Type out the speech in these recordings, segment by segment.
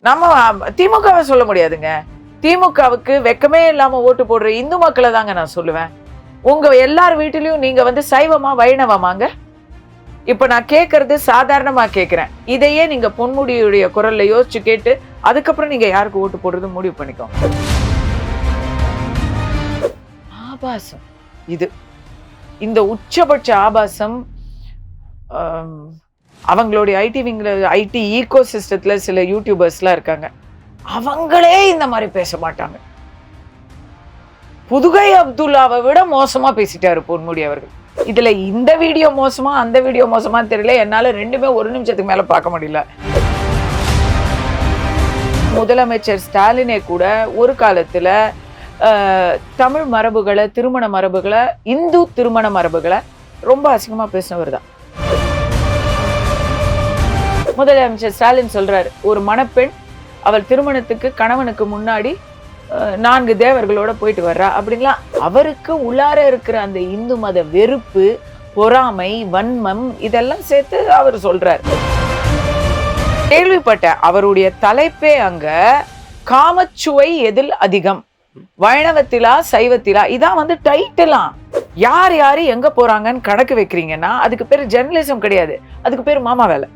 நம்ம திமுகவை சொல்ல முடியாதுங்க. திமுகவுக்கு வெக்கமே இல்லாம ஓட்டு போடுற இந்து மக்களை தாங்க நான் சொல்லுவேன். உங்க எல்லார் வீட்டிலையும் நீங்க வந்து சைவமா வைணவமாங்க? இப்ப நான் கேட்கறது சாதாரணமா கேட்கிறேன் இதையே நீங்க பொன்முடியுடைய குரல்ல யோசிச்சு கேட்டு அதுக்கப்புறம் நீங்க யாருக்கு ஓட்டு போடுறது முடிவு பண்ணிக்கோங்க. ஆபாசம். இது. இந்த உச்சபட்ச ஆபாசம் அவங்களுடைய ஐடி விங்ல ஐடி ஈகோ சிஸ்டத்தில் சில யூடியூபர்ஸ்லாம் இருக்காங்க. அவங்களே இந்த மாதிரி பேச மாட்டாங்க. புதுகை அப்துல்லாவை விட மோசமாக பேசிட்டாரு பொன்முடி அவர்கள். இதில் இந்த வீடியோ மோசமா அந்த வீடியோ மோசமா தெரியல. என்னால் ரெண்டுமே ஒரு நிமிஷத்துக்கு மேலே பார்க்க முடியல. முதலமைச்சர் ஸ்டாலினே கூட ஒரு காலத்தில் தமிழ் மரபுகளை திருமண மரபுகளை இந்து திருமண மரபுகளை ரொம்ப அசிங்கமாக பேசினவர் தான் முதலமைச்சர் ஸ்டாலின் சொல்றாரு ஒரு மணப்பெண் அவள் திருமணத்துக்கு கணவனுக்கு முன்னாடி நான்கு தேவர்களோட போயிட்டு வர்றா அப்படின்லாம் அவருக்கு உள்ளார இருக்கிற அந்த இந்து மத வெறுப்பு பொறாமை வன்மம் இதெல்லாம் சேர்த்து அவர் சொல்றார். கேள்விப்பட்ட அவருடைய தலைப்பே அங்க காமச்சுவை எதில் அதிகம்? வைணவத்திலா சைவத்திலா? இதான் வந்து டைட்டிலாம் யார் யாரு எங்க போறாங்கன்னு கணக்கு வைக்கிறீங்கன்னா அதுக்கு பேர் ஜெர்னலிசம் கிடையாது. அதுக்கு பேர் மாமா வேலை.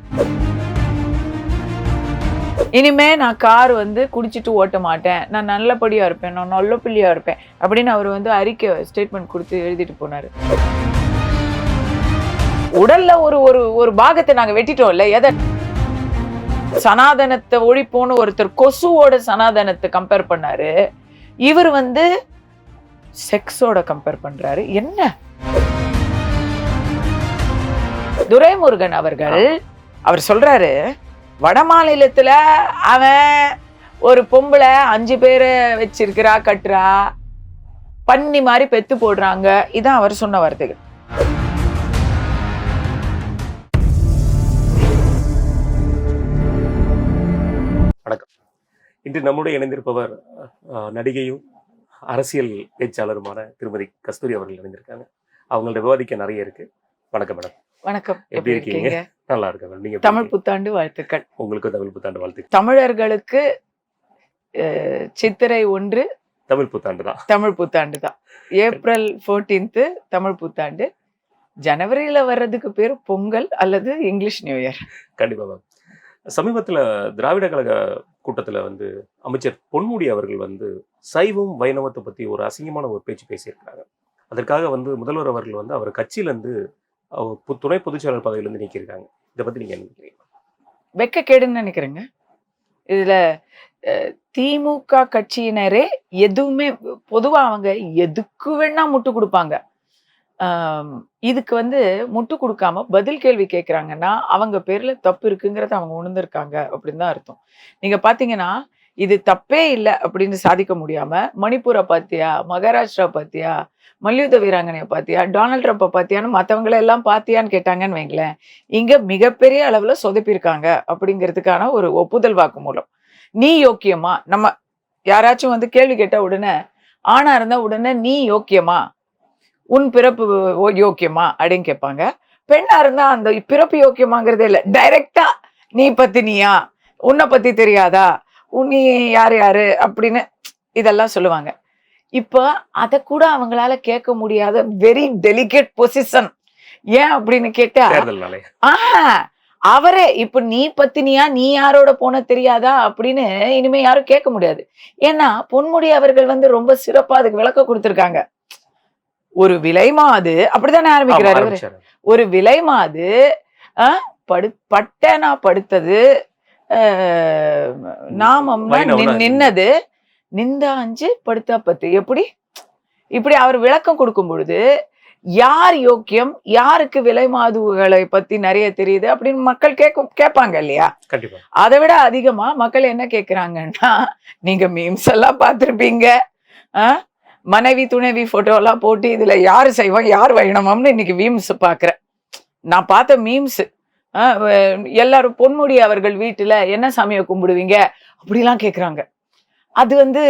இனிமே நான் கார் வந்து குடிச்சிட்டு ஓட்ட மாட்டேன். நான் நல்லபடியா இருப்பேன். நான் நல்ல பிள்ளையா இருப்பேன். அப்படின்னு அவர் வந்து அறிக்கை ஸ்டேட்மெண்ட் கொடுத்து எழுதிட்டு போனாரு. உடல்ல ஒரு ஒரு ஒரு பாகத்தை நாங்க வெட்டிட்டோம்ல எதை? சனாதனத்தை ஒழிப்போன்னு ஒருத்தர் கொசுவோட சனாதனத்தை கம்பேர் பண்ணாரு. இவர் வந்து செக்ஸோட கம்பேர் பண்றாரு. என்ன? துரைமுருகன் அவர்கள் அவர் சொல்றாரு வட மாநிலத்துல அவன் ஒரு பொம்பளை அஞ்சு பேரை வச்சிருக்கிறா கட்டுறா. பன்னி மாதிரி பெத்து போடுறாங்க. இதான் அவர் சொன்ன வார்த்தைகள். இன்று நம்முடைய இணைந்திருப்பவர் நடிகையும் அரசியல் பேச்சாளருமான திருமதி கஸ்தூரி அவர்கள் இணைந்திருக்காங்க. அவங்கள்ட்ட விவாதிக்க நிறைய இருக்கு. வணக்கம் மேடம். வணக்கம். எப்படி இருக்கீங்க? நல்லா இருக்காங்க நீங்க தமிழ்? புத்தாண்டு வாழ்த்துக்கள். உங்களுக்கு தமிழ் புத்தாண்டு வாழ்த்து தமிழர்களுக்கு சித்திரை ஒன்று தமிழ் புத்தாண்டு தான். தமிழ் புத்தாண்டு தான். ஏப்ரல் 14th தமிழ் புத்தாண்டு. ஜனவரியில வர்றதுக்கு பேர் பொங்கல் அல்லது இங்கிலீஷ் நியூ இயர். கண்டிப்பா மேம். சமீபத்துல திராவிட கழக கூட்டத்துல வந்து அமைச்சர் பொன்முடி அவர்கள் வந்து சைவம் வைணவத்தை பத்தி ஒரு அசிங்கமான ஒரு பேச்சு பேசியிருக்கிறாங்க. அதற்காக வந்து முதல்வர் அவர்கள் வந்து அவர் கட்சியில இருந்து அவர் பு- துணை பொதுச்செயலாளர் பதவியில இருந்து நீக்கியிருக்காங்க. இதை பத்தி நீங்க நினைக்கிறீங்க? வெக்க கேடுன்னு நினைக்கிறேங்க. இதுல திமுக கட்சியினரே எதுவுமே பொதுவா அவங்க எதுக்கு வேணா முட்டு கொடுப்பாங்க. இதுக்கு வந்து முட்டு கொடுக்காம பதில் கேள்வி கேட்குறாங்கன்னா அவங்க பேரில் தப்பு இருக்குங்கிறத அவங்க உணர்ந்திருக்காங்க அப்படின்னு தான் அர்த்தம். நீங்கள் பார்த்தீங்கன்னா இது தப்பே இல்லை அப்படின்னு சாதிக்க முடியாம மணிப்பூரை பார்த்தியா மகாராஷ்டிரா பார்த்தியா மல்யுத்த வீராங்கனையை பார்த்தியா டொனால்ட் ட்ரம்ப்பை பார்த்தியான்னு மற்றவங்களை எல்லாம் பார்த்தியான்னு கேட்டாங்கன்னு வைங்களேன். இங்க மிகப்பெரிய அளவுல சொதப்பியிருக்காங்க அப்படிங்கிறதுக்கான ஒரு ஒப்புதல் வாக்குமூலம். நீ யோக்கியமா? நம்ம யாராச்சும் வந்து கேள்வி கேட்டால் உடனே ஆனா இருந்தா உடனே நீ யோக்கியமா? உன் பிறப்பு ஓ- யோக்கியமா? அப்படின்னு கேட்பாங்க. பெண்ணாக இருந்தா அந்த பிறப்பு யோக்கியமாங்கிறதே இல்லை. டைரக்டா நீ பத்தினியா? உன்னை பத்தி தெரியாதா? நீ யார் யாரு அப்படின்னு இதெல்லாம் சொல்லுவாங்க. இப்போ அதை கூட அவங்களால கேட்க முடியாத வெரி டெலிகேட் பொசிஷன் ஏன் அப்படின்னு கேட்டா ஆஹ் அவரே இப்ப நீ பத்தினியா நீ யாரோட போன தெரியாதா அப்படின்னு இனிமே யாரும் கேட்க முடியாது. ஏன்னா பொன்முடி அவர்கள் வந்து ரொம்ப சிறப்பா அதுக்கு விளக்கம் கொடுத்திருக்காங்க. ஒரு விலை மாது அப்படித்தானே ஆரம்பிக்கிறாரு. ஒரு விலை மாது ஆஹ், படு பட்டனா படுத்தது நாமம்னா நின்னது. நிந்தா அஞ்சு படுத்தா பத்து. எப்படி? இப்படி அவர் விளக்கம் கொடுக்கும் பொழுது யார் யோக்கியம்? யாருக்கு விலை மாதுகளை பத்தி நிறைய தெரியுது அப்படின்னு மக்கள் கேட்க கேட்பாங்க இல்லையா? அதை விட அதிகமா மக்கள் என்ன கேக்குறாங்கன்னா நீங்க மீம்ஸ் எல்லாம் பார்த்திருப்பீங்க? மனைவி துணைவி போட்டோ எல்லாம் போட்டு இதுல யாரு செய்வோம் யார் வைணவம்னு இன்னைக்கு மீம்ஸ் பாக்குறேன் நான் பார்த்த மீம்ஸ் எல்லாரும் பொன்முடி அவர்கள் வீட்டுல என்ன சாமியை கும்பிடுவீங்க? அப்படிலாம் கேக்குறாங்க. அது வந்து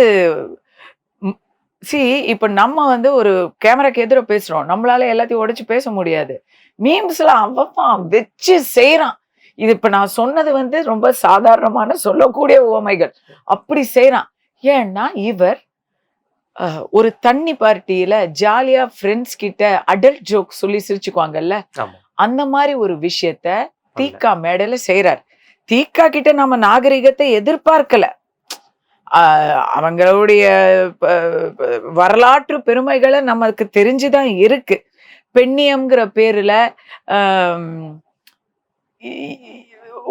சி இப்ப நம்ம வந்து ஒரு கேமராக்கு எதிர பேசுறோம். நம்மளால எல்லாத்தையும் உடைச்சு பேச முடியாது. மீம்ஸ் எல்லாம் அவப்பா வச்சு செய்யறான் இது இப்ப நான் சொன்னது வந்து ரொம்ப சாதாரணமான சொல்லக்கூடிய உவமைகள். அப்படி செய்யறான் ஏன்னா இவர் ஒரு தண்ணி பார்ட்டியில ஜாலியா ஃப்ரெண்ட்ஸ் கிட்ட அடல்ட் ஜோக் சொல்லி சிரிச்சுக்குவாங்கல்ல? அந்த மாதிரி ஒரு விஷயத்த தீக்கா மேடையில செய்றார். தீக்கா கிட்ட நம்ம நாகரிகத்தை எதிர்பார்க்கல. ஆஹ் அவங்களுடைய வரலாற்று பெருமைகளை நமக்கு தெரிஞ்சுதான் இருக்கு. பெண்ணியம்ங்கிற பேர்ல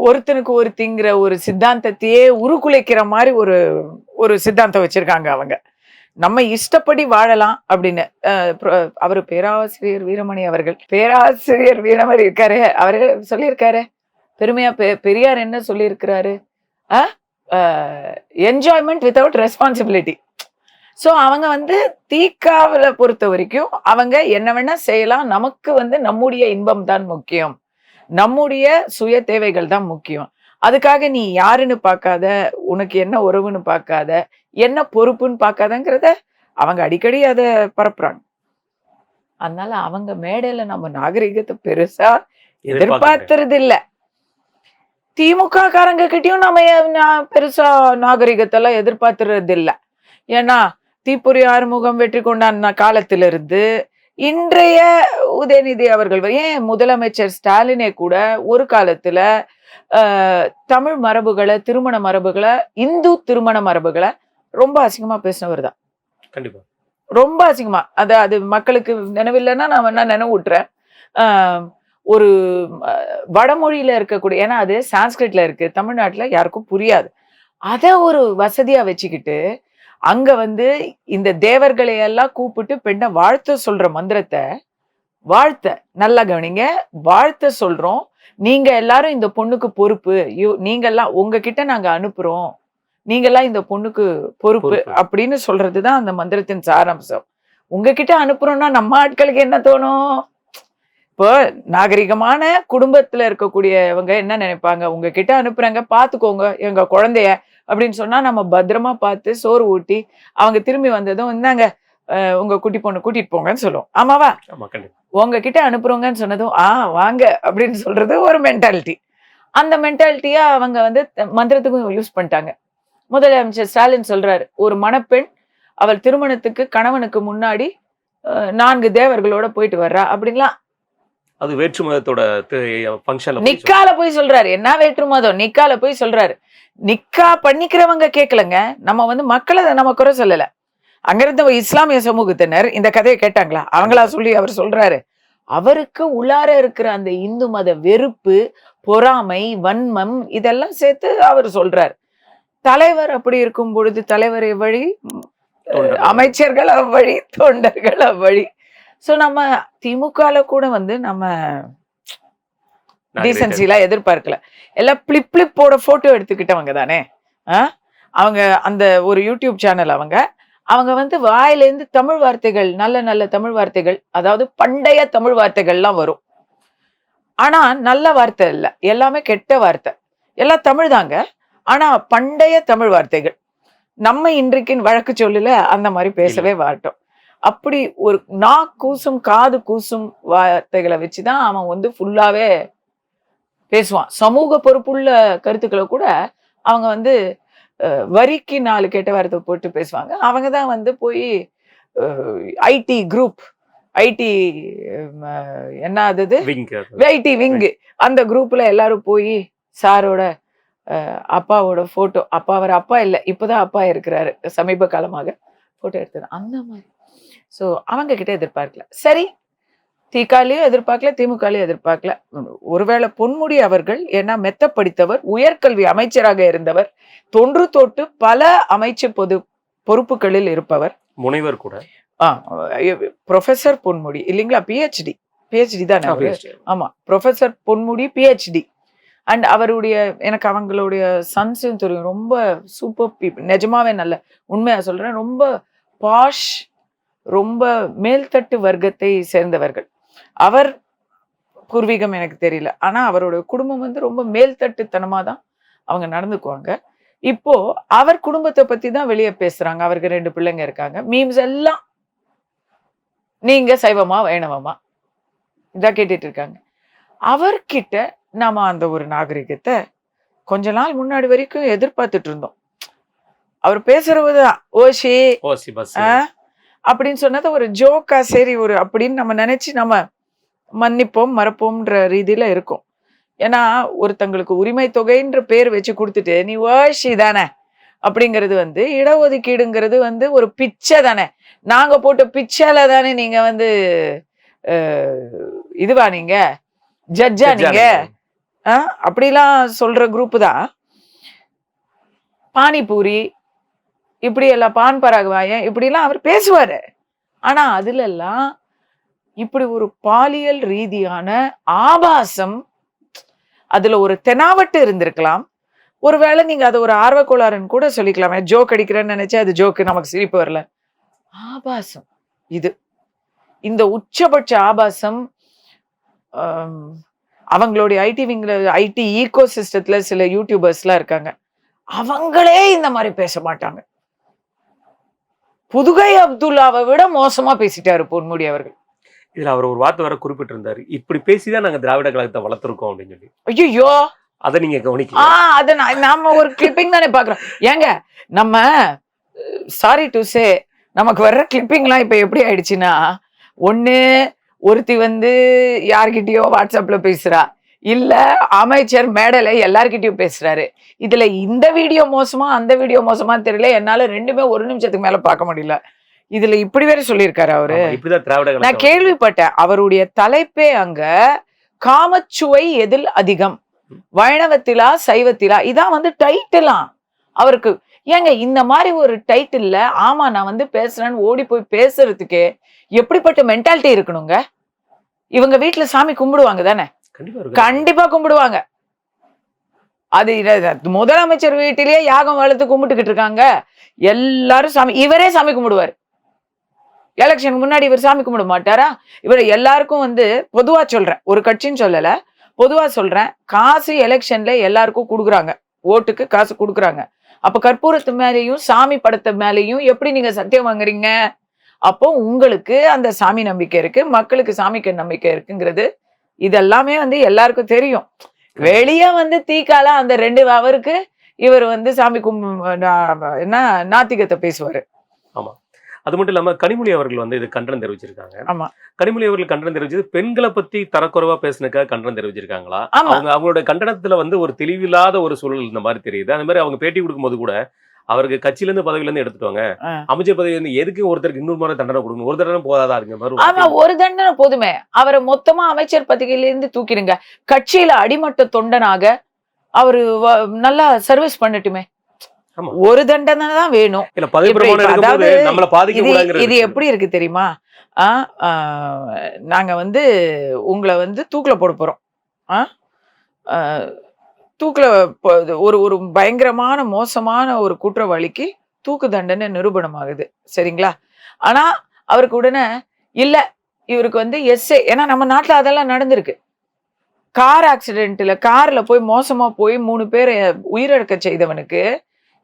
ஒருத்தனுக்கு ஒருத்திங்கிற ஒரு சித்தாந்தத்தையே உருக்குலைக்கிற மாதிரி ஒரு ஒரு சித்தாந்தம் வச்சிருக்காங்க அவங்க. நம்ம இஷ்டப்படி வாழலாம் அப்படின்னு அவர் பேராசிரியர் வீரமணி அவர்கள் பேராசிரியர் வீரமணி இருக்காரு. அவரு சொல்லியிருக்காரு பெருமையா பெ- பெரியார் என்ன சொல்லியிருக்கிறாரு? என்ஜாய்மெண்ட் வித்தவுட் ரெஸ்பான்சிபிலிட்டி ஸோ அவங்க வந்து தீக்காவில் பொறுத்த வரைக்கும் அவங்க என்ன வேணா செய்யலாம். நமக்கு வந்து நம்முடைய இன்பம் தான் முக்கியம். நம்முடைய சுய தேவைகள் தான் முக்கியம். அதுக்காக நீ யாருன்னு பார்க்காத உனக்கு என்ன உறவுன்னு பார்க்காத என்ன பொறுப்புன்னு பார்க்காதங்கிறத அவங்க அடிக்கடி அதை பரப்புறாங்க. அதனால அவங்க மேடையில நம்ம நாகரிகத்தை பெருசா எதிர்பார்த்துறது இல்ல. திமுக காரங்க கிட்டயும் நம்ம பெருசா நாகரிகத்தெல்லாம் எதிர்பார்த்துறது இல்ல. ஏன்னா தீப்பொறி ஆறுமுகம் வெற்றி கொண்டாடின காலத்திலிருந்து இன்றைய உதயநிதி அவர்கள் ஏன் முதலமைச்சர் ஸ்டாலினே கூட ஒரு காலத்துல ஆஹ், தமிழ் மரபுகளை திருமண மரபுகளை இந்து திருமண மரபுகளை ரொம்ப அசிங்கமா பேசினவர் தான். கண்டிப்பா. ரொம்ப அசிங்கமா. அது அது மக்களுக்கு நினைவில்லைன்னா நான் வேணா நினைவு விட்டுறேன் ஒரு வடமொழியில இருக்கக்கூடிய ஏன்னா அது சான்ஸ்கிரிட்ல இருக்கு தமிழ்நாட்டுல யாருக்கும் புரியாது. அதை ஒரு வசதியா வச்சுக்கிட்டு அங்க வந்து இந்த தேவர்களை எல்லாம் கூப்பிட்டு பெண்ணை வாழ்த்த சொல்ற மந்திரத்தை வாழ்த்த. நல்லா கவனிங்க வாழ்த்த சொல்றோம். நீங்க எல்லாரும் இந்த பொண்ணுக்கு பொறுப்பு. யோ- நீங்க எல்லாம் உங்ககிட்ட நாங்க அனுப்புறோம். நீங்க எல்லாம் இந்த பொண்ணுக்கு பொறுப்பு. அப்படின்னு சொல்றதுதான் அந்த மந்திரத்தின் சாராம்சம். உங்ககிட்ட அனுப்புறோம்னா நம்ம ஆட்களுக்கு என்ன தோணும்? இப்போ நாகரிகமான குடும்பத்துல இருக்கக்கூடியவங்க என்ன நினைப்பாங்க? உங்ககிட்ட அனுப்புறாங்க பாத்துக்கோங்க எங்க குழந்தைய அப்படின்னு சொன்னா நம்ம பத்திரமா பார்த்து சோறு ஊட்டி அவங்க திரும்பி வந்ததும் இந்தாங்க உங்க குட்டி பொண்ணு கூட்டிட்டு போங்கன்னு சொல்லுவோம். ஆமாவா? உங்ககிட்ட அனுப்புறோங்கன்னு சொன்னதும் ஆ வாங்க அப்படின்னு சொல்றது ஒரு மென்டாலிட்டி அந்த மென்டாலிட்டியா அவங்க வந்து மந்திரத்துக்கும் யூஸ் பண்ணிட்டாங்க. முதலமைச்சர் ஸ்டாலின் சொல்றாரு ஒரு மணப்பெண் அவள் திருமணத்துக்கு கணவனுக்கு முன்னாடி நான்கு தேவர்களோட போயிட்டு வர்றா அப்படின்லாம் அது வேற்று மதத்தோட ஃபங்க்ஷன்ல நிக்கால போய் சொல்றாரு. என்ன வேற்று மதம்? நிக்கால போய் சொல்றாரு. நிக்கா பண்ணிக்கிறவங்க கேட்கலங்க நம்ம வந்து மக்களை நம்ம குறை சொல்லல. அங்கிருந்த இஸ்லாமிய சமூகத்தினர் இந்த கதையை கேட்டாங்களா? அவங்களா சொல்லி அவர் சொல்றாரு. அவருக்கு உள்ளார இருக்கிற அந்த இந்து மத வெறுப்பு பொறாமை வன்மம் இதெல்லாம் சேர்த்து அவர் சொல்றாரு. தலைவர் அப்படி இருக்கும் பொழுது தலைவர் வழி தொண்டர்கள். அமைச்சர்கள் அவ்வழி தொண்டர்கள் அவ்வழி. சோ நம்ம திமுகல கூட வந்து நம்ம டீசன்சிலாம் எதிர்பார்க்கல. எல்லாம் பிளிப் பிளிப்போட போட்டோ எடுத்துக்கிட்டவங்க தானே? அவங்க அந்த ஒரு யூடியூப் சேனல் அவங்க. அவங்க வந்து வாயிலேருந்து தமிழ் வார்த்தைகள் நல்ல நல்ல தமிழ் வார்த்தைகள் அதாவது பண்டைய தமிழ் வார்த்தைகள்லாம் வரும். ஆனா நல்ல வார்த்தை இல்ல. எல்லாமே கெட்ட வார்த்தை. எல்லாம் தமிழ் தாங்க. ஆனா பண்டைய தமிழ் வார்த்தைகள் நம்ம இன்றைக்கின் வழக்கு சொல்லல அந்த மாதிரி பேசவே மாட்டோம். அப்படி ஒரு நா கூசும் காது கூசும் வார்த்தைகளை வச்சுதான் அவன் வந்து ஃபுல்லாவே பேசுவான். சமூக பொறுப்புள்ள கருத்துக்களை கூட அவங்க வந்து வரிக்கு நாலு கெட்ட வார்த்தை போட்டு பேசுவாங்க. அவங்க தான் வந்து போய் ஐடி குரூப் ஐடி என்ன அது ஐடி விங்கு அந்த குரூப்ல எல்லாரும் போய் சாரோட அப்பாவோட போட்டோ அப்பா அவர் அப்பா இல்லை. இப்போதான் அப்பா இருக்கிறாரு. சமீப காலமாக போட்டோ எடுத்தது. அந்த மாதிரி. ஸோ அவங்க கிட்ட எதிர்பார்க்கல. சரி திகாலையும் எதிர்பார்க்கல திமுகலையும் எதிர்பார்க்கல. ஒருவேளை பொன்முடி அவர்கள் ஏன்னா மெத்த படித்தவர் உயர்கல்வி அமைச்சராக இருந்தவர் தொன்று தொட்டு பல அமைச்சு பொது பொறுப்புகளில் இருப்பவர். முனைவர் கூட. ஆ ப்ரொஃபசர் பொன்முடி. இல்லைங்களா? பிஹெச்டி பிஹெச்டி தானே? ஆமா. ப்ரொஃபசர் பொன்முடி பிஹெச்டி அண்ட் அவருடைய எனக்கு அவங்களுடைய சன்ஸும் தெரியும். ரொம்ப சூப்பர் பீப்புள் நிஜமாவே நல்ல. உண்மையாக சொல்றேன் ரொம்ப பாஷ் ரொம்ப மேல்தட்டு வர்க்கத்தை சேர்ந்தவர்கள். அவர் பூர்வீகம் எனக்கு தெரியல. ஆனால் அவரோட குடும்பம் வந்து ரொம்ப மேல்தட்டுத்தனமா தான் அவங்க நடந்துக்குவாங்க. இப்போ அவர் குடும்பத்தை பற்றி தான் வெளியே பேசுகிறாங்க அவருக்கு ரெண்டு பிள்ளைங்க இருக்காங்க. மீம்ஸ் எல்லாம் நீங்கள் சைவமா வைணவமா? இதான் கேட்டுட்டு இருக்காங்க. அவர்கிட்ட நாம அந்த ஒரு நாகரிகத்தை கொஞ்ச நாள் முன்னாடி வரைக்கும் எதிர்பார்த்துட்டு இருந்தோம். அவர் பேசுறதுதான் ஓஷி ஓசி பஸ் ஆ, அப்படின்னு சொன்னது ஒரு ஜோக்கா சரி ஒரு அப்படின்னு நம்ம நினைச்சு நம்ம மன்னிப்போம் மறப்போம்ன்ற ரீதியில இருக்கும். ஏன்னா ஒருத்தங்களுக்கு உரிமை தொகைன்ற பேர் வச்சு கொடுத்துட்டு நீ ஓஷி தானே? அப்படிங்கிறது வந்து இடஒதுக்கீடுங்கிறது வந்து ஒரு பிச்சை தானே. நாங்க போட்ட பிச்சைல தானே நீங்க வந்து இதுவா நீங்க? ஜட்ஜா நீங்க. அப்படிலாம் சொல்ற குரூப் தான். பானிபூரி இப்படி எல்லாம் பான் பராகுவாயன் இப்படிலாம் அவர் பேசுவாரு. ஆனா அதுல எல்லாம் இப்படி ஒரு பாலியல் ரீதியான ஆபாசம் அதுல ஒரு தெனாவட்டு இருந்திருக்கலாம். ஒருவேளை நீங்க அதை ஒரு ஆர்வக்கோளாறுன்னு கூட சொல்லிக்கலாமே. ஜோக் அடிக்கிறேன்னு நினைச்சா அது ஜோக்கு நமக்கு சிரிப்பு வரல. ஆபாசம் இது. இந்த உச்சபட்ச ஆபாசம் ஆஹ் அவங்களுடைய ஐடி விங்ல ஐடி ஈகோ சிஸ்டத்துல சில யூடியூபர்ஸ்லாம் இருக்காங்க. அவங்களே இந்த மாதிரி பேச மாட்டாங்க. புதுகை அப்துல்லாவை விட மோசமா பேசிட்டாரு பொன்முடி அவர்கள். இதுல அவர் ஒரு வார்த்தை வர குறிப்பிட்டிருந்தாரு. இப்படி பேசிதான் நாங்க திராவிட கழகத்தை வளர்த்துருக்கோம் அப்படின்னு சொல்லி. ஐயோ அதை நீங்க ஆ கவனிக்கல அத நான் நாம ஒரு கிளிப்பிங் தானே பாக்குறோம் ஏங்க நம்ம சாரி டு சே நமக்கு வர்ற கிளிப்பிங்லாம் இப்ப எப்படி ஆயிடுச்சுன்னா ஒண்ணு ஒருத்தி வந்து யார்கிட்டயோ வாட்ஸ்அப்ல பேசுறா. இல்ல அமைச்சர் மேடையில எல்லார்கிட்டயும் பேசுறாரு. இதுல இந்த வீடியோ மோசமா அந்த வீடியோ மோசமா தெரியல. என்னால ரெண்டுமே ஒரு நிமிஷத்துக்கு மேல பார்க்க முடியல. இதுல இப்படி வேற சொல்லியிருக்காரு அவரு. நான் கேள்விப்பட்டேன். அவருடைய தலைப்பே அங்க காமச்சுவை எதில் அதிகம்? வைணவத்திலா சைவத்திலா? இதான் வந்து டைட்டிலாம் அவருக்கு ஏங்க இந்த மாதிரி ஒரு டைட்டில்ல ஆமா நான் வந்து பேசுறேன்னு ஓடி போய் பேசுறதுக்கே எப்படிப்பட்ட மென்டாலிட்டி இருக்கணுங்க? இவங்க வீட்டுல சாமி கும்பிடுவாங்க தானே? கண்டிப்பா கும்பிடுவாங்க. அது முதலமைச்சர் வீட்டிலேயே யாகம் வளர்த்து கும்பிட்டுக்கிட்டு இருக்காங்க. எல்லாரும் சாமி இவரே சாமி கும்பிடுவார். எலெக்ஷனுக்கு முன்னாடி இவர் சாமி கும்பிட மாட்டாரா? இவர் எல்லாருக்கும் வந்து பொதுவா சொல்றேன். ஒரு கட்சின்னு சொல்லல. பொதுவா சொல்றேன். காசு எலெக்ஷன்ல எல்லாருக்கும் கொடுக்குறாங்க. ஓட்டுக்கு காசு கொடுக்குறாங்க. அப்ப கற்பூரத்து மேலேயும் சாமி படத்து மேலேயும் எப்படி நீங்க சத்தியம் வாங்குறீங்க? அப்போ உங்களுக்கு அந்த சாமி நம்பிக்கை இருக்கு மக்களுக்கு சாமிக்கு நம்பிக்கை இருக்குங்கிறது இதெல்லாமே வந்து எல்லாருக்கும் தெரியும். வெளியே வந்து தீக்கால அந்த ரெண்டு அவருக்கு இவர் வந்து சாமி கும் என்ன நாத்திகத்தை பேசுவாரு. அது மட்டும் இல்லாம கனிமொழி அவர்கள் வந்து இது கண்டனம் தெரிவிச்சிருக்காங்க. ஆமா. கனிமொழி அவர்கள் கண்டனம் தெரிவிச்சது பெண்களை பத்தி தரக்குறைவா பேசினக்காக கண்டனம் தெரிவிச்சிருக்காங்களா? ஆமா. அவங்க அவங்களோட கண்டனத்துல வந்து ஒரு தெளிவில்லாத ஒரு சூழல் இந்த மாதிரி தெரியுது. அந்த மாதிரி அவங்க பேட்டி கொடுக்கும்போது கூட அவருக்கு கட்சியில இருந்து பதவியில இருந்து எடுத்துட்டாங்க. அமைச்சர் பதவி வந்து எதுக்கு ஒருத்தருக்கு இன்னொரு முறை தண்டனை கொடுக்கணும்? ஒரு தண்டனை போதாதா ஒரு ஆமா ஒரு தண்டனை போதுமே. அவரை மொத்தமா அமைச்சர் பதவியில இருந்து தூக்கிடுங்க. கட்சியில அடிமட்ட தொண்டனாக அவரு நல்லா சர்வீஸ் பண்ணட்டுமே. ஒரு தண்டனை தான் வேணும். இது எப்படி இருக்கு தெரியுமா? நாங்க வந்து உங்களை வந்து தூக்குல போட போறோம். ஆ? தூக்கில் தூக்குல ஒரு ஒரு பயங்கரமான மோசமான ஒரு குற்றவாளிக்கு தூக்கு தண்டனை நிரூபணம் ஆகுது சரிங்களா? ஆனா அவருக்கு உடனே இல்ல இவருக்கு வந்து எஸ்ஏ ஏன்னா நம்ம நாட்டுல அதெல்லாம் நடந்திருக்கு. கார் ஆக்சிடென்ட்ல கார்ல போய் மோசமா போய் மூணு பேரை உயிரிழக்க செய்தவனுக்கு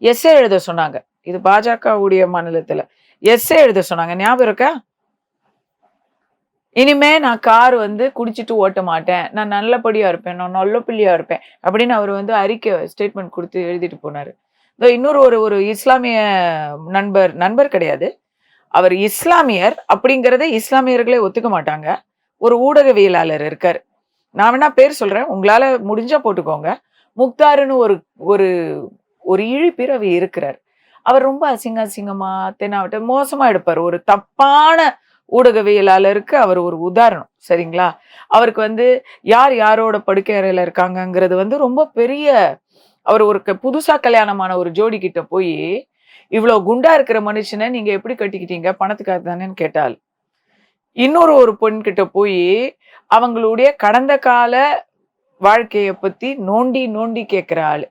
எஸ்ஏ எழுத சொன்னாங்க. இது பாஜகவுடைய மாநிலத்துல. எஸ்ஏ எழுத சொன்னாங்க. ஞாபகம் இருக்கா? இனிமே நான் கார் வந்து குடிச்சிட்டு ஓட்ட மாட்டேன். நான் நல்லபடியா இருப்பேன். நான் நல்ல பிள்ளையா இருப்பேன். அப்படின்னு அவர் வந்து அறிக்கை ஸ்டேட்மெண்ட் கொடுத்து எழுதிட்டு போனாரு. இன்னொரு ஒரு ஒரு இஸ்லாமிய நண்பர் நண்பர் கிடையாது. அவர் இஸ்லாமியர் அப்படிங்கிறத இஸ்லாமியர்களே ஒத்துக்க மாட்டாங்க. ஒரு ஊடகவியலாளர் இருக்கார். நான் வேணா பேர் சொல்றேன். உங்களால முடிஞ்சா போட்டுக்கோங்க. முக்தாருன்னு ஒரு ஒரு ஒரு இழிப்பிறவி இருக்கிறார். அவர் ரொம்ப அசிங்க அசிங்கமா தென்னாவட்ட மோசமா எடுப்பார். ஒரு தப்பான ஊடகவியலாளருக்கு அவர் ஒரு உதாரணம் சரிங்களா? அவருக்கு வந்து யார் யாரோட படுக்கை இருக்காங்கங்கிறது வந்து ரொம்ப பெரிய அவர் ஒரு க- கல்யாணமான ஒரு ஜோடி கிட்ட போய் இவ்வளோ குண்டா இருக்கிற மனுஷனை நீங்கள் எப்படி கட்டிக்கிட்டீங்க? பணத்துக்காக தானேன்னு கேட்டால் இன்னொரு ஒரு பெண்கிட்ட போய் அவங்களுடைய கடந்த கால வாழ்க்கையை பற்றி நோண்டி நோண்டி கேட்குற ஆள்.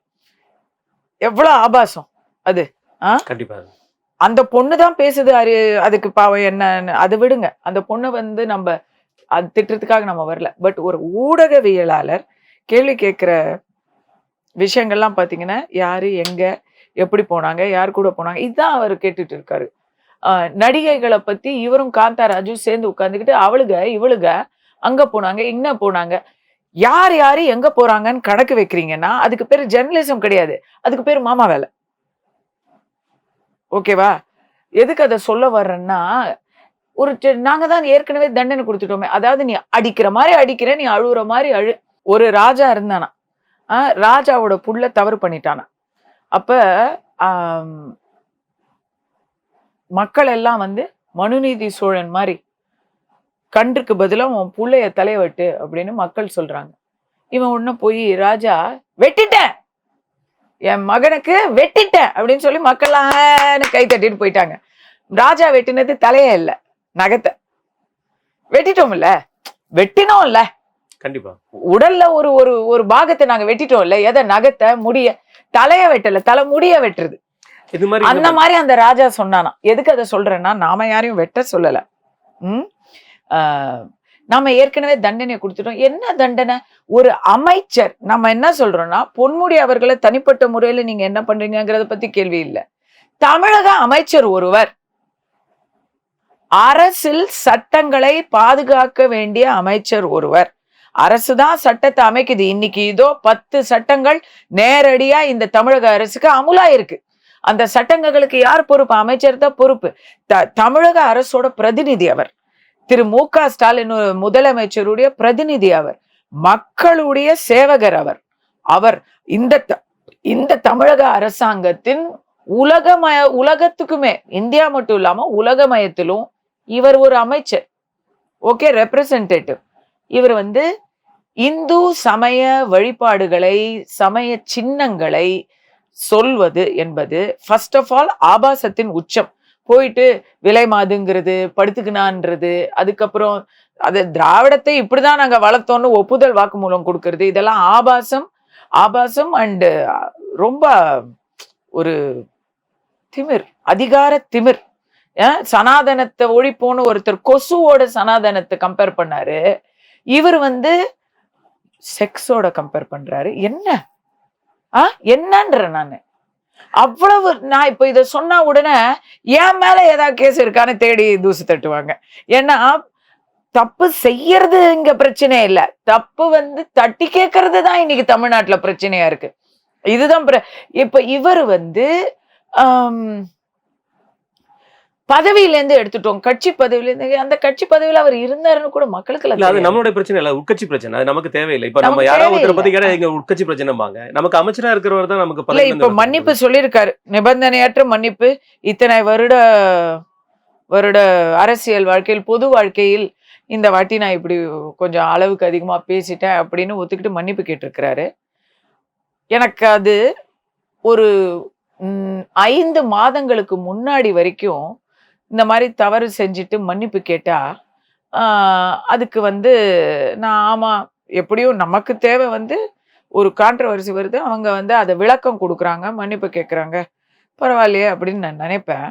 எவ்வளோ ஆபாசம் அது ஆ? கண்டிப்பாக அந்த பொண்ணு தான் பேசுது அரு அதுக்கு பாவம் என்ன அதை விடுங்க. அந்த பொண்ணை வந்து நம்ம அது திட்டுறதுக்காக நம்ம வரல. பட் ஒரு ஊடகவியலாளர் கேள்வி கேட்குற விஷயங்கள்லாம் பார்த்தீங்கன்னா யார் எங்கே எப்படி போனாங்க யார் கூட போனாங்க இதுதான் அவர் கேட்டுட்டு இருக்காரு. நடிகைகளை பற்றி இவரும் காந்தா ராஜு சேர்ந்து உட்காந்துக்கிட்டு அவளுக இவளுக அங்கே போனாங்க இங்க போனாங்க. யார் யார் எங்கே போகிறாங்கன்னு கணக்கு வைக்கிறீங்கன்னா அதுக்கு பேர் ஜெர்னலிசம் கிடையாது. அதுக்கு பேர் மாமா வேலை. ஓகேவா? எதுக்கு அதை சொல்ல வர்றேன்னா ஒரு நாங்க தான் ஏற்கனவே தண்டனை கொடுத்துட்டோமே. அதாவது நீ அடிக்கிற மாதிரி அடிக்கிற நீ அழுகுற மாதிரி அழு ஒரு ராஜா இருந்தானா? ராஜாவோட புள்ள தவறு பண்ணிட்டானா? அப்ப மக்கள் எல்லாம் வந்து மனுநீதி சோழன் மாதிரி கன்றுக்கு பதிலா உன் புள்ளைய தலைய வெட்டு அப்படின்னு மக்கள் சொல்றாங்க. இவன் உடனே போய் ராஜா வெட்டிட்டேன்! என் மகனுக்கு வெட்டிட்டேன் அப்படின்னு சொல்லி மக்கள்லாம் கை தட்டிட்டு போயிட்டாங்க. ராஜா வெட்டினது தலையே இல்ல நகத்தை. வெட்டிட்டோம்ல. வெட்டினோம்ல. கண்டிப்பா. உடல்ல ஒரு ஒரு ஒரு பாகத்தை நாங்க வெட்டிட்டோம்ல. எதை? நகத்தை முடிய. தலைய வெட்டல. தலை முடிய வெட்டுறது. இது மாதிரி அந்த மாதிரி அந்த ராஜா சொன்னானா. எதுக்கு அதை சொல்றேன்னா நாம யாரையும் வெட்ட சொல்லல. ம்? நம்ம ஏற்கனவே தண்டனை கொடுத்துட்டோம். என்ன தண்டனை? ஒரு அமைச்சர் நம்ம என்ன சொல்றோம்னா பொன்முடி அவர்களை தனிப்பட்ட முறையில நீங்க என்ன பண்றீங்கிறத பத்தி கேள்வி இல்ல. தமிழக அமைச்சர் ஒருவர் அரசில் சட்டங்களை பாதுகாக்க வேண்டிய அமைச்சர் ஒருவர். அரசுதான் சட்டத்தை அமைக்குது. இன்னைக்கு இதோ பத்து சட்டங்கள் நேரடியா இந்த தமிழக அரசுக்கு அமுலா இருக்கு. அந்த சட்டங்களுக்கு யார் பொறுப்பு? அமைச்சர் தான் பொறுப்பு. த- தமிழக அரசோட பிரதிநிதி அவர். திரு மு க. ஸ்டாலின் முதலமைச்சருடைய பிரதிநிதி அவர் மக்களுடைய சேவகர் அவர். அவர் இந்த த- இந்த தமிழக அரசாங்கத்தின் உலகமய உலகத்துக்குமே இந்தியா மட்டும் இல்லாம உலகமயத்திலும் இவர் ஒரு அமைச்சர். ஓகே ரெப்ரசன்டேட்டிவ் இவர் வந்து இந்து சமய வழிபாடுகளை சமய சின்னங்களை சொல்வது என்பது ஃபர்ஸ்ட் ஆஃப் ஆல் ஆபாசத்தின் உச்சம். போயிட்டு விலை மாதுங்கிறது படுத்துக்கினான்றது அதுக்கப்புறம் அது திராவிடத்தை இப்படிதான் நாங்க வளர்த்தோம்னு ஒப்புதல் வாக்குமூலம் கொடுக்கறது. இதெல்லாம் ஆபாசம். ஆபாசம் அண்டு ரொம்ப ஒரு திமிர் அதிகார திமிர். சனாதனத்தை ஒழிப்போன்னு ஒருத்தர் கொசுவோட சனாதனத்தை கம்பேர் பண்ணாரு. இவர் வந்து செக்ஸோட கம்பேர் பண்றாரு. என்ன? ஆ என்னன்ற நான். அவ்வளவு நான் இப்ப இத சொன்னா உடனே என் மேல ஏதாவது கேஸ் இருக்கான்னு தேடி தூசு தட்டுவாங்க. ஏன்னா தப்பு செய்யறது இங்க பிரச்சனை இல்ல. தப்பு வந்து தட்டி கேட்கறது தான் இன்னைக்கு தமிழ்நாட்டுல பிரச்சனையா இருக்கு. இதுதான் இப்ப இவர் வந்து ஆம், பதவியில இருந்து எடுத்துட்டோம். கட்சி பதவியில இருந்து அந்த கட்சி பதவியில அவர் இருந்தாருன்னு கூட மக்களுக்கு அது. நம்மளுடைய பிரச்சனை இல்ல உட்கட்சி பிரச்சனை அது நமக்கு தேவையில்லை. இப்ப நம்ம யாராவது ஒருத்தரை. பத்தி கேட்டா எங்க உட்கட்சி பிரச்சனைபாங்க நமக்கு அமைச்சரா இருக்கிறவர் தான் நமக்கு இல்ல இப்ப மன்னிப்பு சொல்லியிருக்காரு. நிபந்தனையற்ற மன்னிப்பு. இத்தனை வருட வருட அரசியல் வாழ்க்கையில் பொது வாழ்க்கையில் இந்த வாட்டி நான் இப்படி கொஞ்சம் அளவுக்கு அதிகமா பேசிட்டேன் அப்படின்னு ஒத்துக்கிட்டு மன்னிப்பு கேட்டிருக்கிறாரு. எனக்கு அது ஒரு ஐந்து மாதங்களுக்கு முன்னாடி வரைக்கும் இந்த மாதிரி தவறு செஞ்சுட்டு மன்னிப்பு கேட்டால் அதுக்கு வந்து நான் ஆமாம் எப்படியும் நமக்கு தேவை வந்து ஒரு கான்ட்ரவர்சி வருது. அவங்க வந்து அதை விளக்கம் கொடுக்குறாங்க மன்னிப்பு கேட்குறாங்க. பரவாயில்லையே அப்படின்னு நான் நினைப்பேன்.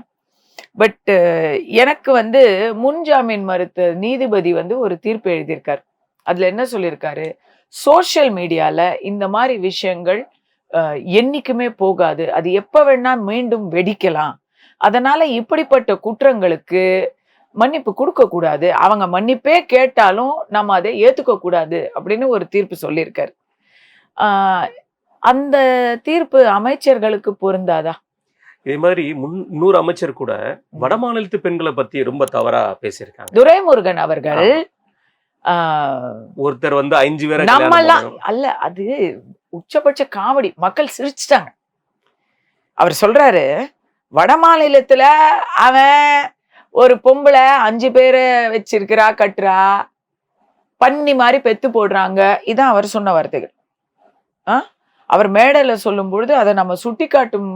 பட்டு எனக்கு வந்து முன்ஜாமீன் மறுத்த நீதிபதி வந்து ஒரு தீர்ப்பு எழுதியிருக்கார். அதில் என்ன சொல்லியிருக்காரு? சோஷியல் மீடியாவில் இந்த மாதிரி விஷயங்கள் என்றைக்குமே போகாது. அது எப்போ வேணால் மீண்டும் வெடிக்கலாம். அதனால இப்படிப்பட்ட குற்றங்களுக்கு மன்னிப்பு கொடுக்க கூடாது. அவங்க மன்னிப்பே கேட்டாலும் நம்ம அதை ஏத்துக்க கூடாது அப்படின்னு ஒரு தீர்ப்பு சொல்லியிருக்காரு. அந்த தீர்ப்பு அமைச்சர்களுக்கு பொருந்தாதா? இதே மாதிரி முன் இன்னொரு அமைச்சர் கூட வடமாநிலத்து பெண்களை பத்தி ரொம்ப தவறா பேசியிருக்காங்க. துரைமுருகன் அவர்கள் ஒருத்தர் வந்து அஞ்சு பேரை நம்மெல்லாம். அல்ல அது உச்சபட்ச காமெடி மக்கள் சிரிச்சிட்டாங்க. அவர் சொல்றாரு வட மாநிலத்துல அவன் ஒரு பொம்பளை அஞ்சு பேரை வச்சிருக்கிறா கட்டுறா. பன்னி மாதிரி பெத்து போடுறாங்க. இதான் அவர் சொன்ன வார்த்தைகள். ஆ? அவர் மேடையில சொல்லும் பொழுது அதை நம்ம சுட்டி காட்டும்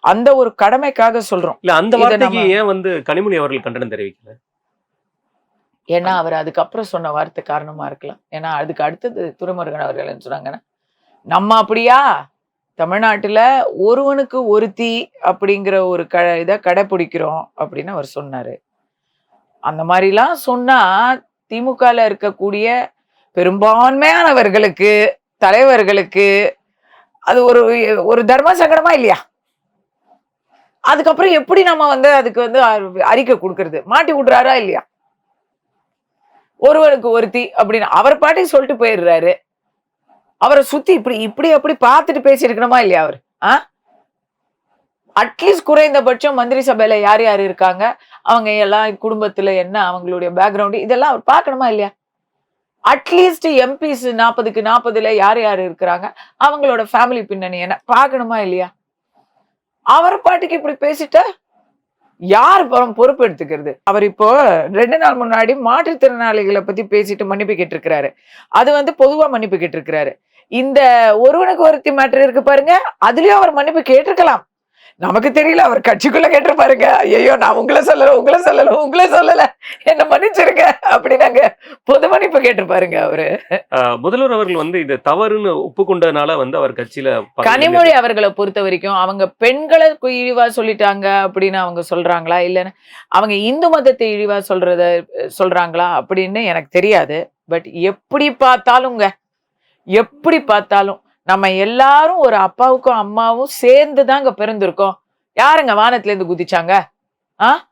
அந்த ஒரு கடமைக்காக சொல்றோம். இல்ல அந்த வார்த்தைக்கு ஏன் வந்து கனிமொழி அவர்கள் கண்டனம் தெரிவிக்கல? ஏன்னா அவர் அதுக்கப்புறம் சொன்ன வார்த்தை காரணமா இருக்கலாம். ஏன்னா அதுக்கு அடுத்தது துரைமுருகன் அவர்கள் சொன்னாங்கன்னா நம்ம அப்படியா? தமிழ்நாட்டுல ஒருவனுக்கு ஒருத்தி அப்படிங்கிற ஒரு க இதை கடைப்பிடிக்கிறோம் அப்படின்னு அவர் சொன்னார். அந்த மாதிரிலாம் சொன்னா திமுகவில் இருக்கக்கூடிய பெரும்பான்மையானவர்களுக்கு தலைவர்களுக்கு அது ஒரு ஒரு தர்ம சங்கடமா இல்லையா? அதுக்கப்புறம் எப்படி நம்ம வந்து அதுக்கு வந்து அறிக்கை கொடுக்கறது? மாட்டி விடுறாரா இல்லையா? ஒருவருக்கு ஒருத்தி அப்படின்னு அவர் பாட்டி சொல்லிட்டு போயிடுறாரு. அவரை சுத்தி இப்படி இப்படி அப்படி பார்த்துட்டு பேசியிருக்கணுமா இல்லையா அவர்? ஆ? அட்லீஸ்ட் குறைந்தபட்சம் மந்திரி சபையில யார் யார் இருக்காங்க? அவங்க எல்லாம் குடும்பத்துல என்ன அவங்களுடைய பேக்ரவுண்டு இதெல்லாம் அவர் பார்க்கணுமா இல்லையா? அட்லீஸ்ட் எம்பிஸ் நாற்பதுக்கு நாற்பதுல யார் யார் இருக்கிறாங்க? அவங்களோட ஃபேமிலி பின்னணி என்ன பார்க்கணுமா இல்லையா? அவர் பாட்டுக்கு இப்படி பேசிட்டா யார் பொறுப்பு எடுத்துக்கிறது? அவர் இப்போ ரெண்டு நாள் முன்னாடி மாற்றுத்திறனாளிகளை பத்தி பேசிட்டு மன்னிப்பு கேட்டிருக்கிறாரு. அது வந்து பொதுவா மன்னிப்பு கேட்டிருக்கிறாரு. இந்த ஒருவனுக்கு ஒருத்தி மேட்டர் இருக்கு பாருங்க அதுலயும் அவர் மன்னிப்பு கேட்டிருக்கலாம். நமக்கு தெரியல அவர் கட்சிக்குள்ள கேட்டிருப்பாருங்க ஐயோ நான் உங்களை சொல்லல உங்களை சொல்லல உங்களை சொல்லல. என்ன மன்னிச்சிருங்க அப்படின்னாங்க. பொது மன்னிப்பு கேட்டிருப்பாருங்க அவரு. முதல்வர் அவர்கள் வந்து இது தவறுன்னு ஒப்புக்கொண்டதுனால வந்து அவர் கட்சியில கனிமொழி அவர்களை பொறுத்த வரைக்கும் அவங்க பெண்களை இழிவா சொல்லிட்டாங்க அப்படின்னு அவங்க சொல்றாங்களா இல்லைன்னு? அவங்க இந்து மதத்தை இழிவா சொல்றத சொல்றாங்களா அப்படின்னு எனக்கு தெரியாது. பட் எப்படி பார்த்தாலுங்க எப்படி பார்த்தாலும் நம்ம எல்லாரும் ஒரு அப்பாவுக்கும் அம்மாவும் சேர்ந்து தாங்க பிறந்திருக்கோம். யாருங்க வானத்துல இருந்து குதிச்சாங்க? ஆ?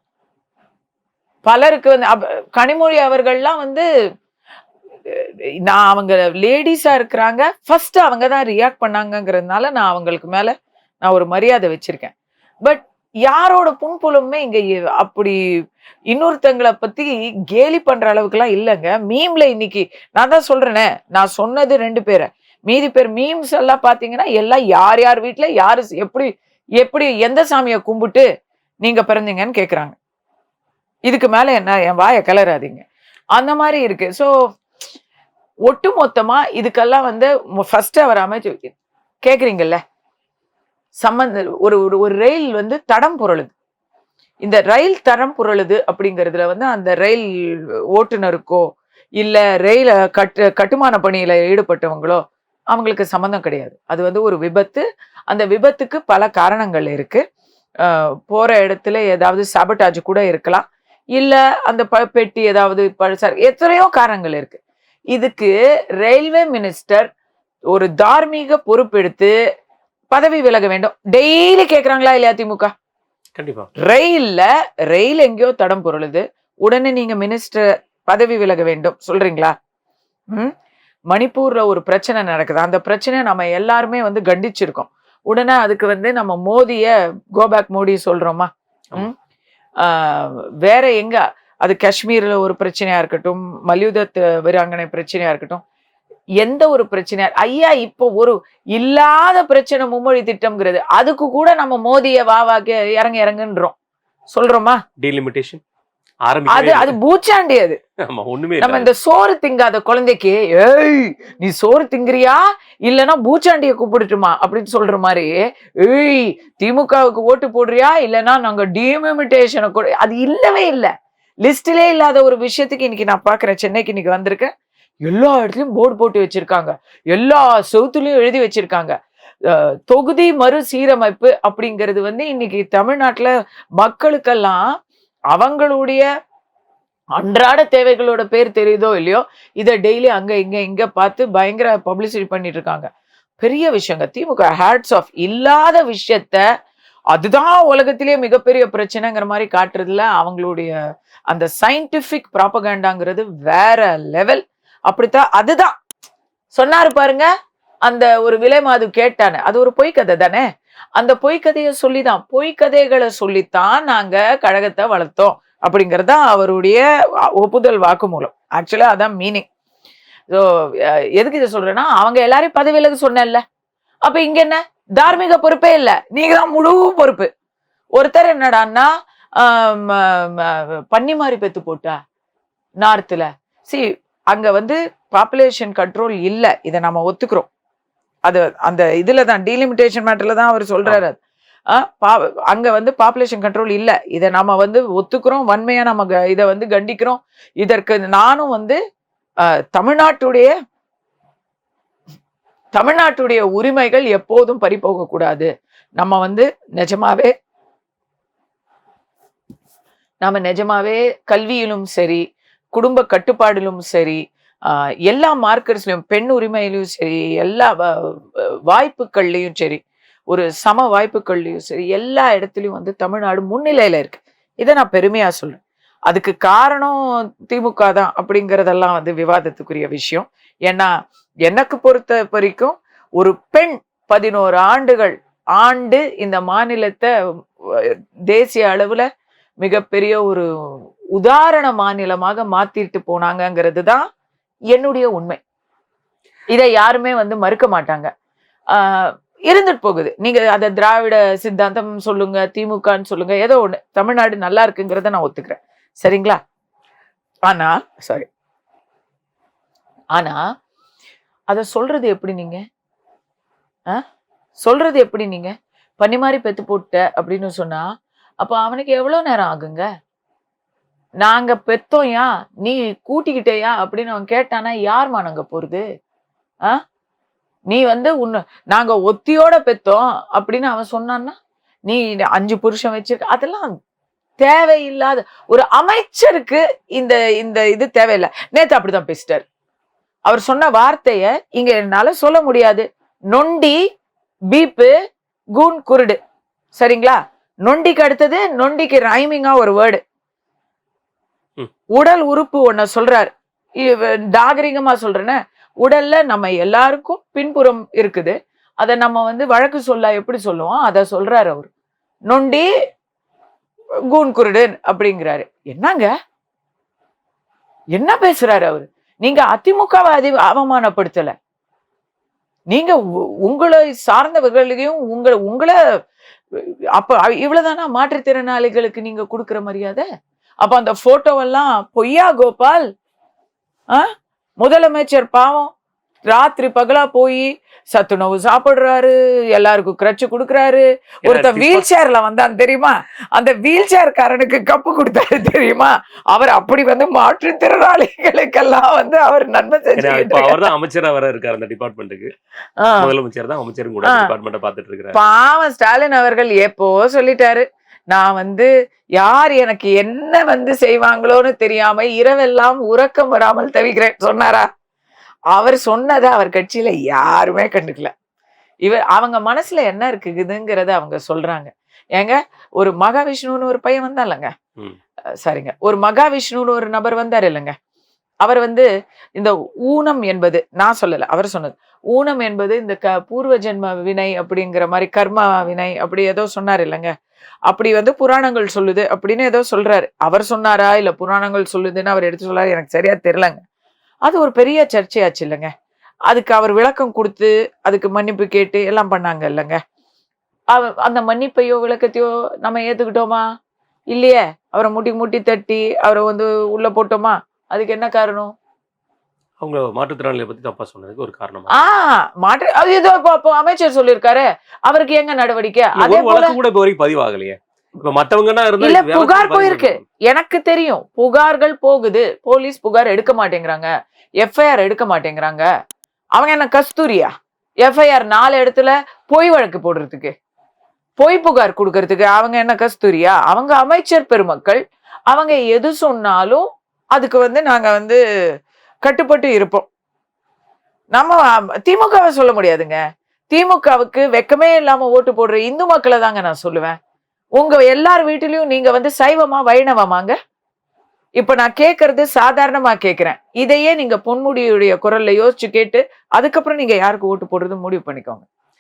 பலருக்கு வந்து கனிமொழி அவர்கள்லாம் வந்து நான் அவங்க லேடிஸா இருக்கிறாங்க. ஃபர்ஸ்ட் அவங்க தான் ரியாக்ட் பண்ணாங்கங்கிறதுனால நான் அவங்களுக்கு மேல நான் ஒரு மரியாதை வச்சிருக்கேன். பட் யாரோட புண்புலமுமே இங்க அப்படி இன்னொருத்தங்களை பத்தி கேலி பண்ற அளவுக்குலாம் இல்லைங்க. மீம்ல இன்னைக்கு நான் தான் சொல்றேனே நான் சொன்னது ரெண்டு பேரை. மீதி பேர் மீம்ஸ் எல்லாம் பாத்தீங்கன்னா எல்லாம் யார் யார் வீட்டுல யாரு எப்படி எப்படி எந்த சாமியை கும்பிட்டு நீங்க பிறந்தீங்கன்னு கேக்குறாங்க. இதுக்கு மேல என்ன என் வாயை கிளறாதீங்க. அந்த மாதிரி இருக்கு. ஸோ ஒட்டு மொத்தமா இதுக்கெல்லாம் வந்து ஃபர்ஸ்ட் அவர் அமைச்சு கேக்குறீங்கல்ல? சம்மந்த ஒரு ஒரு ஒரு ரயில் வந்து தடம் புரளுது. இந்த ரயில் தடம் புரளுது அப்படிங்கிறதுல வந்து அந்த ரயில் ஓட்டுநருக்கோ இல்லை ரயில கட்டு கட்டுமான பணியில ஈடுபட்டவங்களோ அவங்களுக்கு சம்மந்தம் கிடையாது. அது வந்து ஒரு விபத்து. அந்த விபத்துக்கு பல காரணங்கள் இருக்கு. போகிற போற இடத்துல ஏதாவது சாபட்டாஜ் கூட இருக்கலாம். இல்லை அந்த ப- பெட்டி ஏதாவது பழசார் எத்தனையோ காரணங்கள் இருக்கு. இதுக்கு ரயில்வே மினிஸ்டர் ஒரு தார்மீக பொறுப்பெடுத்து பதவி விலக வேண்டும். டெய்லி கேக்குறாங்களா இல்லையா திமுக? கண்டிப்பா. ரயில்ல ரயில் எங்கேயோ தடம் பொருளுது. உடனே நீங்க மினிஸ்டர் பதவி விலக வேண்டும். சொல்றீங்களா? ம்? மணிப்பூர்ல ஒரு பிரச்சனை நடக்குது. அந்த பிரச்சனையை நம்ம எல்லாருமே வந்து கண்டிச்சிருக்கோம். உடனே அதுக்கு வந்து நம்ம மோதிய கோபேக் மோடி சொல்றோமா? வேற எங்க? அது காஷ்மீர்ல ஒரு பிரச்சனையா இருக்கட்டும் மல்யுத்த வீராங்கனை பிரச்சனையா இருக்கட்டும். எந்த ஒரு பிரச்சனையா ஐயா இப்போ ஒரு இல்லாத பிரச்சனை மும்மொழி திட்டம்ங்கிறது அதுக்கு கூட நம்ம மோதிய வா வாக்கு இறங்க இறங்குன்றோம். சொல்றோமா? டீலிமிட்டேஷன் அது அது பூச்சாண்டி அது. நம்ம இந்த சோறு திங்காத குழந்தைக்கு ஏய் நீ சோறு திங்கிறியா? இல்லனா பூச்சாண்டிய கூப்பிடட்டுமா? அப்படின்னு சொல்ற மாதிரி ஏய் திமுகவுக்கு ஓட்டு போடுறியா? இல்லனா நாங்க டிமிமிட்டேஷனை அது இல்லவே இல்ல. லிஸ்ட்லயே இல்லாத ஒரு விஷயத்துக்கு இன்னைக்கு நான் பாக்குறேன் சென்னைக்கு இன்னைக்கு வந்திருக்கேன். எல்லா இடத்துலயும் போர்டு போட்டு வச்சிருக்காங்க. எல்லா செவுத்துலயும் எழுதி வச்சிருக்காங்க. தொகுதி தொகுதி மறுசீரமைப்பு அப்படிங்கிறது வந்து இன்னைக்கு தமிழ்நாட்டுல மக்களுக்கெல்லாம் அவங்களுடைய அன்றாட தேவைகளோட பேர் தெரியுதோ இல்லையோ இதை டெய்லி அங்க இங்க இங்க பார்த்து பயங்கர பப்ளிசிட்டி பண்ணிட்டு இருக்காங்க. பெரிய விஷயங்க. திமுக ஹேட்ஸ் ஆஃப் இல்லாத விஷயத்த அதுதான் உலகத்திலேயே மிகப்பெரிய பிரச்சனைங்கிற மாதிரி காட்டுறதுல அவங்களுடைய அந்த சயின்டிஃபிக் ப்ராப்பகேண்டாங்கிறது வேற லெவல் அப்படித்தான் அதுதான். சொன்னாரு பாருங்க அந்த ஒரு விலை மாது கேட்டானு அது ஒரு பொய்க்கதை தானே? அந்த பொய்க்கதையை சொல்லிதான் பொய்க்கதைகளை சொல்லித்தான் நாங்க கழகத்தை வளர்த்தோம் அப்படிங்கிறது தான் அவருடைய ஒப்புதல் வாக்குமூலம். ஆக்சுவலா அதான் மீனிங் ஸோ எதுக்கு இதை சொல்றேன்னா அவங்க எல்லாரையும் பதவியிலக்கு சொன்னேன்ல. அப்ப இங்க என்ன? தார்மீக பொறுப்பே இல்லை. நீங்க தான் முழு பொறுப்பு. ஒருத்தர் என்னடான்னா பன்னி மாதிரி பெத்து போட்டா நார்த்தில். சி அங்க வந்து பாப்புலேஷன் கண்ட்ரோல் இல்ல. இதை நம்ம ஒத்துக்கிறோம். அது அந்த இதுல தான் டீலிமிட்டேஷன் மேட்டர்ல தான் அவர் பா- அங்க வந்து பாப்புலேஷன் கண்ட்ரோல் இல்ல. இதை நம்ம வந்து ஒத்துக்கிறோம். வன்மையா நம்ம இதை வந்து கண்டிக்கிறோம். இதற்கு நானும் வந்து தமிழ்நாட்டுடைய தமிழ்நாட்டுடைய உரிமைகள் எப்போதும் பறிபோக கூடாது. நம்ம வந்து நிஜமாவே நாம நிஜமாவே கல்வியிலும் சரி குடும்ப கட்டுப்பாடிலும் சரி எல்லா மார்க்கர்ஸ்லையும் பெண் உரிமையிலும் சரி எல்லா வ- வாய்ப்புகள்லயும் சரி ஒரு சம வாய்ப்புகள்லயும் சரி எல்லா இடத்துலயும் வந்து தமிழ்நாடு முன்னிலையில இருக்கு. இதை நான் பெருமையா சொல்றேன். அதுக்கு காரணம் திமுக தான் அப்படிங்கறதெல்லாம் வந்து விவாதத்துக்குரிய விஷயம். ஏன்னா எனக்கு பொறுத்த வரைக்கும் ஒரு பெண் பதினோரு ஆண்டுகள் ஆண்டு இந்த மாநிலத்தை தேசிய அளவுல மிகப்பெரிய ஒரு உதாரண மாநிலமாக மாத்திட்டு போனாங்கங்கிறது தான் என்னுடைய உண்மை. இதை யாருமே வந்து மறுக்க மாட்டாங்க. இருந்துட்டு போகுது. நீங்க அதை திராவிட சித்தாந்தம் சொல்லுங்க திமுகன்னு சொல்லுங்க ஏதோ ஒண்ணு. தமிழ்நாடு நல்லா இருக்குங்கிறத நான் ஒத்துக்கிறேன். சரிங்களா? ஆனா சாரி ஆனா அதை சொல்றது எப்படி நீங்க? ஆ? சொல்றது எப்படி நீங்க? பனிமாரி பெத்து போட்ட அப்படின்னு சொன்னா அப்போ அவனுக்கு எவ்வளோ நேரம் ஆகுங்க? நாங்க பெத்தோம்யா நீ கூட்டிக்கிட்டேயா அப்படின்னு அவன் கேட்டானா யார்மா நாங்க போறது? ஆ? நீ வந்து உன்னை நாங்க ஒத்தியோட பெத்தோம் அப்படின்னு அவன் சொன்னான்னா நீ அஞ்சு புருஷன் வச்சிருக்க அதெல்லாம் தேவையில்லாத ஒரு அமைச்சருக்கு இந்த இந்த இது தேவையில்லை. நேத்து அப்படிதான் பேசிட்டார். அவர் சொன்ன வார்த்தைய இங்க என்னால சொல்ல முடியாது. நொண்டி பீப்பு கூன் குருடு. சரிங்களா? நொண்டிக்கு அடுத்தது நொண்டிக்கு ரைமிங்கா ஒரு வேர்டு உடல் உறுப்பு ஒன்ன சொல்றார். நாகரிகமா சொல்றேன்னு உடல்ல நம்ம எல்லாருக்கும் பின்புறம் இருக்குது. அதை நம்ம வந்து வழக்கு சொல்ல எப்படி சொல்லுவோம்? அதை சொல்றாரு அவர். நொண்டி கூன் குருடன் அப்படிங்கிறாரு. என்னங்க? என்ன பேசுறாரு அவரு? நீங்க அதிமுகவை அதி அவமானப்படுத்தல. நீங்க உங்களை சார்ந்தவர்களையும் உங்களை உங்களை அப்ப இவ்வளவுதானா மாற்றுத்திறனாளிகளுக்கு நீங்க கொடுக்குற மரியாதை? அப்ப அந்த போட்டோவெல்லாம் பொய்யா கோபால்? ஆ? முதலமைச்சர் பாவம். ராத்திரி பகலா போய் சத்துணவு சாப்பிடுறாரு எல்லாருக்கும் கிரச்சு கொடுக்கறாரு. ஒருத்தன் வீல் சேர்ல வந்தான் தெரியுமா? அந்த வீல் சேர்காரனுக்கு கப்பு கொடுத்தாரு தெரியுமா? அவர் அப்படி வந்து மாற்றுத்திறனாளிகளுக்கெல்லாம் வந்து அவர் நன்மை செஞ்சு அவர் தான் அமைச்சரா வர இருக்காரு அந்த டிபார்ட்மெண்ட்டுக்கு முதலமைச்சர் தான் அமைச்சரும் கூட. டிபார்ட்மெண்ட்டை பார்த்துட்டு இருக்காரு பாவம் ஸ்டாலின் அவர்கள் எப்போ சொல்லிட்டாரு? நான் வந்து யார் எனக்கு என்ன வந்து செய்வாங்களோன்னு தெரியாம இரவெல்லாம் உறக்கம் வராமல் தவிக்கிறேன். சொன்னாரா? அவர் சொன்னதை அவர் கட்சியில யாருமே கண்டுக்கல. இவ அவங்க மனசுல என்ன இருக்குதுங்கிறத அவங்க சொல்றாங்க. ஏங்க ஒரு மகாவிஷ்ணுன்னு ஒரு பையன் வந்தான்லங்க. ம். அஹ் சரிங்க. ஒரு மகாவிஷ்ணுன்னு ஒரு நபர் வந்தார் இல்லைங்க. அவர் வந்து இந்த ஊனம் என்பது நான் சொல்லல அவர் சொன்னது. ஊனம் என்பது இந்த க பூர்வ ஜென்ம வினை அப்படிங்கிற மாதிரி கர்மா வினை அப்படி ஏதோ சொன்னார் இல்லைங்க. அப்படி வந்து புராணங்கள் சொல்லுது அப்படின்னு ஏதோ சொல்றாரு. அவர் சொன்னாரா? இல்ல புராணங்கள் சொல்லுதுன்னு அவர் எடுத்து சொல்றாரு எனக்கு சரியா தெரியலங்க. அது ஒரு பெரிய சர்ச்சையாச்சு இல்லைங்க. அதுக்கு அவர் விளக்கம் கொடுத்து அதுக்கு மன்னிப்பு கேட்டு எல்லாம் பண்ணாங்க இல்லைங்க. அந்த மன்னிப்பையோ விளக்கத்தையோ நம்ம ஏத்துக்கிட்டோமா? இல்லையே. அவரை முட்டி முட்டி தட்டி அவரை வந்து உள்ள போட்டோமா? அதுக்கு என்ன காரணம்? அவங்க மாற்றுத்திறனாளியை பத்தி தப்பா சொன்னதுக்கு ஒரு காரணம்? ஆ மாற்று அது ஏதோ இப்போ அமைச்சர் சொல்லியிருக்காரு. அவருக்கு எங்க நடவடிக்கை? அதே போல வழக்கு கூட இப்போ வரைக்கும் பதிவாகலையே. இப்ப மத்தவங்கன்னா இருந்தா இல்ல, புகார் போயிருக்கு. எனக்கு தெரியும். புகார்கள் போகுது. போலீஸ் புகார் எடுக்க மாட்டேங்கிறாங்க. எஃப்ஐஆர் எடுக்க மாட்டேங்கிறாங்க. அவங்க என்ன கஸ்தூரியா? எஃப்ஐஆர் நாலு இடத்துல பொய் வழக்கு போடுறதுக்கு. பொய் புகார் கொடுக்கறதுக்கு அவங்க என்ன கஸ்தூரியா? அவங்க அமைச்சர் பெருமக்கள். அவங்க எது சொன்னாலும் அதுக்கு வந்து நாங்க வந்து கட்டுப்பட்டு இருப்போம். நம்ம திமுகவை சொல்ல முடியாதுங்க. திமுகவுக்கு வெக்கமே இல்லாம ஓட்டு போடுற இந்து மக்களை தாங்க நான் சொல்லுவேன். உங்க எல்லார் வீட்டிலையும் நீங்க வந்து சைவமா வைணவமாங்க? இப்ப நான் கேட்கறது சாதாரணமா கேட்குறேன் இதையே நீங்க பொன்முடியுடைய குரல்ல யோசிச்சு கேட்டு அதுக்கப்புறம் நீங்க யாருக்கு ஓட்டு போடுறது முடிவு பண்ணிக்கோங்க.